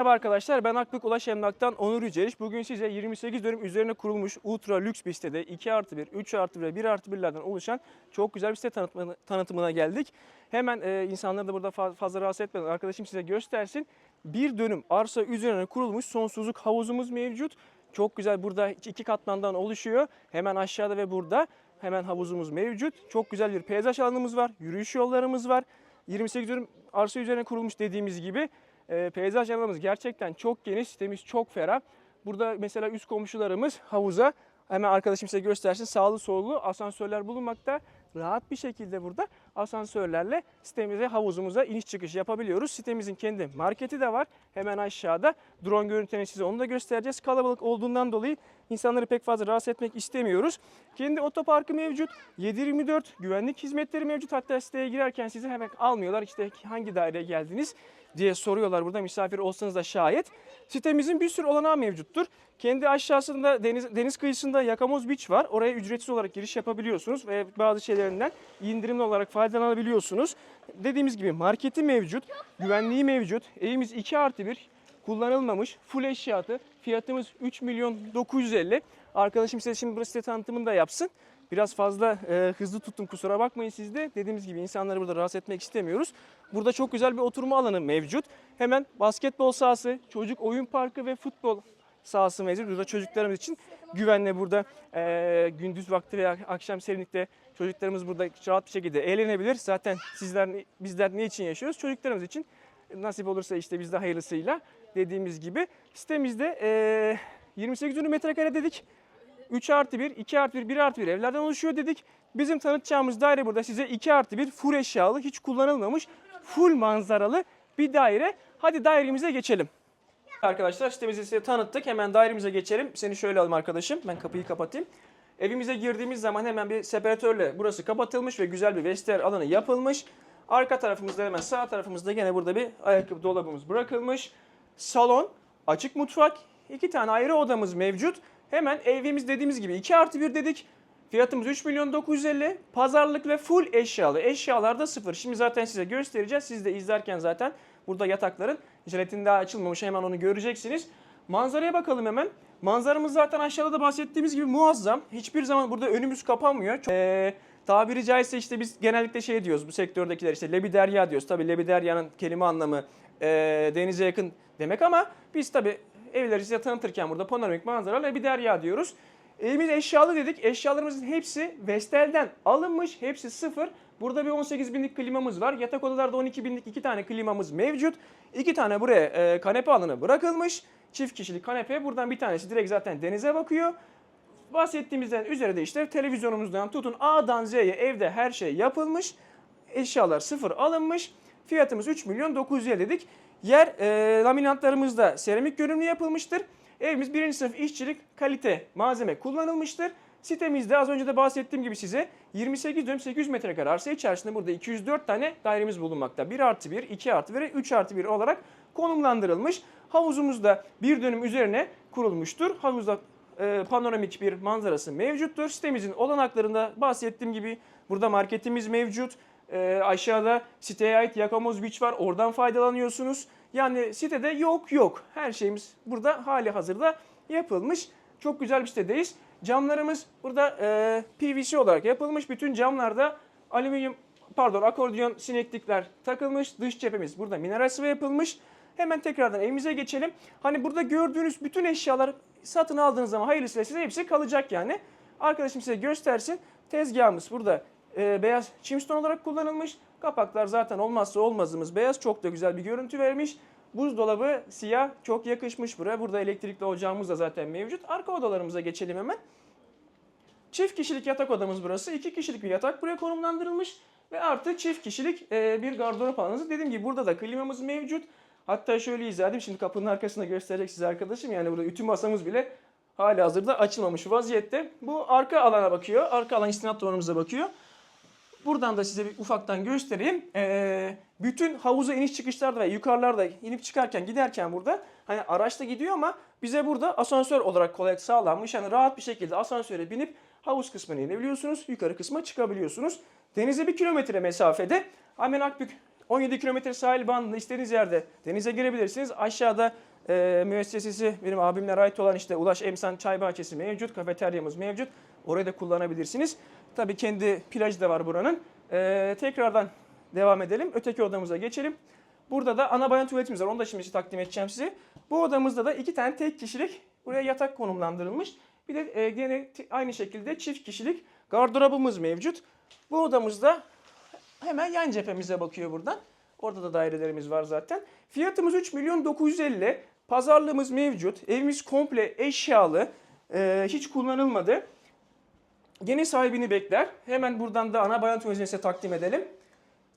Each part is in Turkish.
Merhaba arkadaşlar ben Akbük Ulaş Emlak'tan Onur Yüceliş. Bugün size 28 dönüm üzerine kurulmuş ultra lüks bir sitede 2 artı 1, 3 artı 1 ve 1 artı 1'lerden oluşan çok güzel bir site tanıtımına, geldik. Hemen e, insanları da burada fa- fazla rahatsız etmeden arkadaşım size göstersin. Bir dönüm arsa üzerine kurulmuş sonsuzluk havuzumuz mevcut. Çok güzel burada iki katmandan oluşuyor. Hemen aşağıda ve burada hemen havuzumuz mevcut. Çok güzel bir peyzaj alanımız var. Yürüyüş yollarımız var. 28 dönüm arsa üzerine kurulmuş dediğimiz gibi e, peyzaj alanımız gerçekten çok geniş, sitemiz çok ferah. Burada mesela üst komşularımız havuza hemen arkadaşım size göstersin sağlı sollu asansörler bulunmakta. Rahat bir şekilde burada asansörlerle sitemize, havuzumuza iniş çıkış yapabiliyoruz. Sitemizin kendi marketi de var. Hemen aşağıda drone görüntülerini size onu da göstereceğiz. Kalabalık olduğundan dolayı insanları pek fazla rahatsız etmek istemiyoruz. Kendi otoparkı mevcut. 7-24 güvenlik hizmetleri mevcut. Hatta siteye girerken sizi hemen almıyorlar. İşte hangi daireye geldiniz diye soruyorlar burada misafir olsanız da şayet. Sitemizin bir sürü olanağı mevcuttur. Kendi aşağısında deniz, deniz kıyısında Yakamoz Beach var. Oraya ücretsiz olarak giriş yapabiliyorsunuz ve bazı şeylerinden indirimli olarak faydalanabiliyorsunuz. Dediğimiz gibi marketi mevcut, güvenliği mevcut. Evimiz 2 artı 1 kullanılmamış full eşyatı. Fiyatımız 3 milyon 950. Arkadaşım size şimdi burası site tanıtımını da yapsın. Biraz fazla e, hızlı tuttum kusura bakmayın siz de. Dediğimiz gibi insanları burada rahatsız etmek istemiyoruz. Burada çok güzel bir oturma alanı mevcut. Hemen basketbol sahası, çocuk oyun parkı ve futbol sahası mevcut. Burada çocuklarımız için güvenle burada e, gündüz vakti veya akşam serinlikte çocuklarımız burada rahat bir şekilde eğlenebilir. Zaten sizler bizler ne için yaşıyoruz? Çocuklarımız için nasip olursa işte biz de hayırlısıyla dediğimiz gibi sitemizde e, 28 dönüm metrekare dedik. 3 artı 1, 2 artı 1, 1 artı 1 evlerden oluşuyor dedik. Bizim tanıtacağımız daire burada size 2 artı 1 full eşyalı, hiç kullanılmamış, full manzaralı bir daire. Hadi dairemize geçelim. Arkadaşlar sitemizi size tanıttık. Hemen dairemize geçelim. Seni şöyle alayım arkadaşım. Ben kapıyı kapatayım. Evimize girdiğimiz zaman hemen bir separatörle burası kapatılmış ve güzel bir vestiyer alanı yapılmış. Arka tarafımızda hemen sağ tarafımızda gene burada bir ayakkabı dolabımız bırakılmış. Salon, açık mutfak, iki tane ayrı odamız mevcut. Hemen evimiz dediğimiz gibi 2 artı 1 dedik. Fiyatımız 3 milyon 950. Pazarlık ve full eşyalı. Eşyalarda sıfır. Şimdi zaten size göstereceğiz. Siz de izlerken zaten burada yatakların jelatini daha açılmamış. Hemen onu göreceksiniz. Manzaraya bakalım hemen. Manzaramız zaten aşağıda da bahsettiğimiz gibi muazzam. Hiçbir zaman burada önümüz kapanmıyor. Çok, Ee, tabiri caizse işte biz genellikle şey diyoruz bu sektördekiler işte lebiderya diyoruz. Tabii lebiderya'nın kelime anlamı ee, denize yakın demek ama biz tabii evleri size tanıtırken burada panoramik manzara lebiderya diyoruz. Evimiz eşyalı dedik. Eşyalarımızın hepsi Vestel'den alınmış. Hepsi sıfır. Burada bir 18 binlik klimamız var. Yatak odalarda 12 binlik iki tane klimamız mevcut. İki tane buraya e, kanepe alanı bırakılmış. Çift kişilik kanepe. Buradan bir tanesi direkt zaten denize bakıyor. Bahsettiğimizden üzere de işte televizyonumuzdan tutun A'dan Z'ye evde her şey yapılmış. Eşyalar sıfır alınmış. Fiyatımız 3 milyon 950 dedik. Yer e, laminatlarımız da seramik görünümlü yapılmıştır. Evimiz birinci sınıf işçilik kalite malzeme kullanılmıştır. Sitemizde az önce de bahsettiğim gibi size 28 dönüm 800 metrekare arsa içerisinde burada 204 tane dairemiz bulunmakta. 1 artı 1, 2 artı 1 ve 3 artı 1 olarak konumlandırılmış. Havuzumuz da bir dönüm üzerine kurulmuştur. Havuzda e, panoramik bir manzarası mevcuttur. Sitemizin olanaklarında bahsettiğim gibi burada marketimiz mevcut. E, aşağıda siteye ait Yakamoz Beach var. Oradan faydalanıyorsunuz. Yani sitede yok yok. Her şeyimiz burada hali hazırda yapılmış. Çok güzel bir sitedeyiz. Camlarımız burada e, PVC olarak yapılmış. Bütün camlarda alüminyum pardon akordiyon sineklikler takılmış. Dış cephemiz burada mineral sıvı yapılmış. Hemen tekrardan evimize geçelim. Hani burada gördüğünüz bütün eşyalar satın aldığınız zaman hayırlısıyla size hepsi kalacak yani. Arkadaşım size göstersin. Tezgahımız burada e, beyaz çimston olarak kullanılmış. Kapaklar zaten olmazsa olmazımız beyaz. Çok da güzel bir görüntü vermiş. Buzdolabı siyah çok yakışmış buraya. Burada elektrikli ocağımız da zaten mevcut. Arka odalarımıza geçelim hemen. Çift kişilik yatak odamız burası. İki kişilik bir yatak buraya konumlandırılmış. Ve artı çift kişilik e, bir gardırop alanımız. Dediğim gibi burada da klimamız mevcut. Hatta şöyle izah edeyim. Şimdi kapının arkasında gösterecek size arkadaşım. Yani burada ütü masamız bile hali hazırda açılmamış vaziyette. Bu arka alana bakıyor. Arka alan istinat duvarımıza bakıyor. Buradan da size bir ufaktan göstereyim. Ee, bütün havuza iniş çıkışlarda ve yukarılarda inip çıkarken giderken burada hani araçta gidiyor ama bize burada asansör olarak kolaylık sağlanmış. Yani rahat bir şekilde asansöre binip havuz kısmına inebiliyorsunuz. Yukarı kısma çıkabiliyorsunuz. Denize bir kilometre mesafede. Hemen Akbük 17 kilometre sahil bandında istediğiniz yerde denize girebilirsiniz. Aşağıda e, müessesesi benim abimle ait olan işte Ulaş Emsan Çay Bahçesi mevcut, kafeteryamız mevcut. Orayı da kullanabilirsiniz. Tabii kendi plajı da var buranın. E, tekrardan devam edelim. Öteki odamıza geçelim. Burada da ana bayan tuvaletimiz var. Onu da şimdi takdim edeceğim size. Bu odamızda da iki tane tek kişilik buraya yatak konumlandırılmış. Bir de e, gene aynı şekilde çift kişilik gardırobumuz mevcut. Bu odamızda hemen yan cephemize bakıyor buradan. Orada da dairelerimiz var zaten. Fiyatımız 3 milyon 950. Pazarlığımız mevcut. Evimiz komple eşyalı. Ee, hiç kullanılmadı. Yeni sahibini bekler. Hemen buradan da ana bayan size takdim edelim.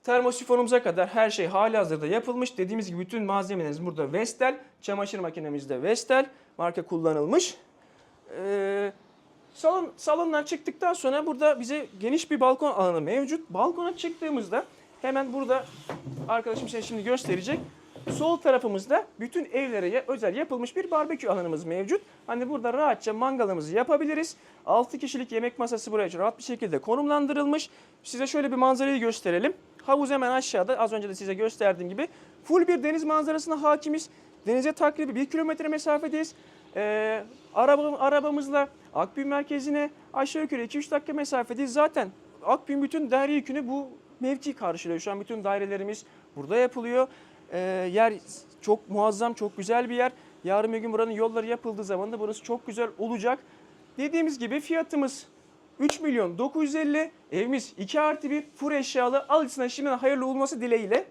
Termosifonumuza kadar her şey hali hazırda yapılmış. Dediğimiz gibi bütün malzemelerimiz burada Vestel. Çamaşır makinemiz de Vestel. Marka kullanılmış. Ee, salon salondan çıktıktan sonra burada bize geniş bir balkon alanı mevcut. Balkona çıktığımızda hemen burada arkadaşım size şimdi gösterecek. Sol tarafımızda bütün evlere özel yapılmış bir barbekü alanımız mevcut. Hani burada rahatça mangalımızı yapabiliriz. 6 kişilik yemek masası buraya rahat bir şekilde konumlandırılmış. Size şöyle bir manzarayı gösterelim. Havuz hemen aşağıda. Az önce de size gösterdiğim gibi. Full bir deniz manzarasına hakimiz. Denize takribi 1 kilometre mesafedeyiz. Ee, araba, arabamızla Akbün merkezine aşağı yukarı 2-3 dakika mesafedeyiz. Zaten Akbün bütün daire yükünü bu mevki karşılıyor. Şu an bütün dairelerimiz burada yapılıyor. Ee, yer çok muazzam, çok güzel bir yer. Yarın bir gün buranın yolları yapıldığı zaman da burası çok güzel olacak. Dediğimiz gibi fiyatımız 3 milyon 950. Evimiz 2 artı 1 fur eşyalı. Alıcısına şimdiden hayırlı olması dileğiyle.